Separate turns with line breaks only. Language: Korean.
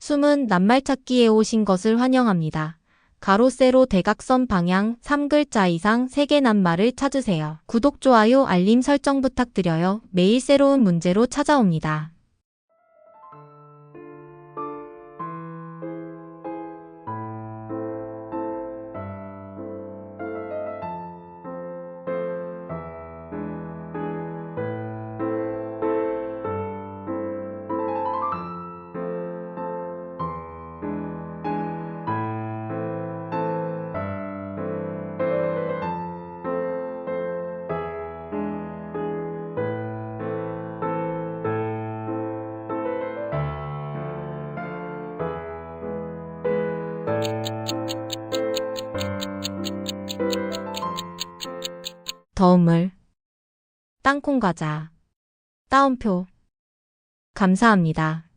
숨은 낱말 찾기에 오신 것을 환영합니다. 가로 세로 대각선 방향 3글자 이상 3개 낱말을 찾으세요. 구독, 좋아요, 알림 설정 부탁드려요. 매일 새로운 문제로 찾아옵니다. 더움을 땅콩 과자 따옴표 감사합니다.